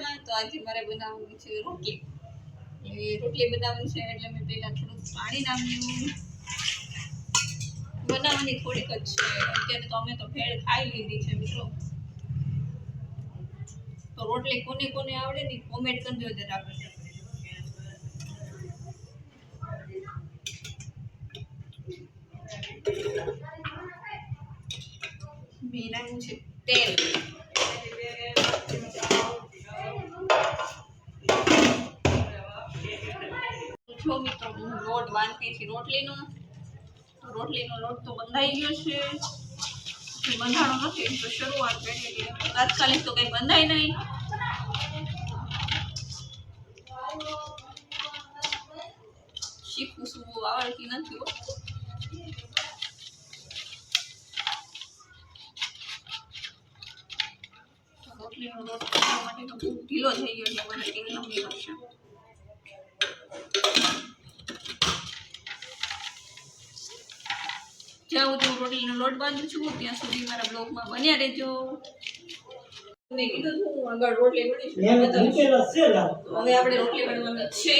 મજામાં તો આજે મારે બનાવવાનું છે રોટલી. રોટલી બનાવવાની છે એટલે મેં પેલા થોડુંક પાણી નાખ્યું. બનાવવાની થોડીક જ છે. અત્યારે તો અમે તો ભેળ ખાઈ લીધી છે મિત્રો. તો રોટલી કોને કોને આવડે ને કોમેન્ટ કરજો જરા મેં નાખ્યું છે તેલ. જો મિત્રો, હું લોટ બાંધતી હતી રોટલીનો. રોટલીનો લોટ તો બંધાઈ ગયો છે. હજી બંધાણો નથી તો શરૂઆત કરી છે તાત્કાલિક તો કંઈ બંધાય નહીં. શીખવું શું આવડતી નથી હો. રોટલીનો લોટ માટે તો ઢીલો થઈ ગયો છે, મને કેવી લંબી પડશે જ્યાં હું રોટલીનો લોટ બાંધું છું. ત્યાં સુધી મારા બ્લોગમાં બન્યા રહેજો. મેં કીધું હું આગળ રોટલી બની. હવે આપણે રોટલી વણવાની છે.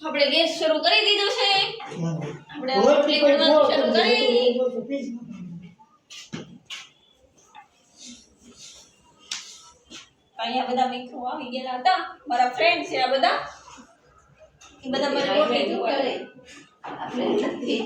તો આપણે ગેસ શરૂ કરી દીધો છે. આપણે રોટલી વાટી શરૂ કરી. અહીંયા બધા મિત્રો આવી ગયેલા હતા. મારા ફ્રેન્ડ છે આ બધા. એ બધા મને રોટલી જોવા આપણે નથી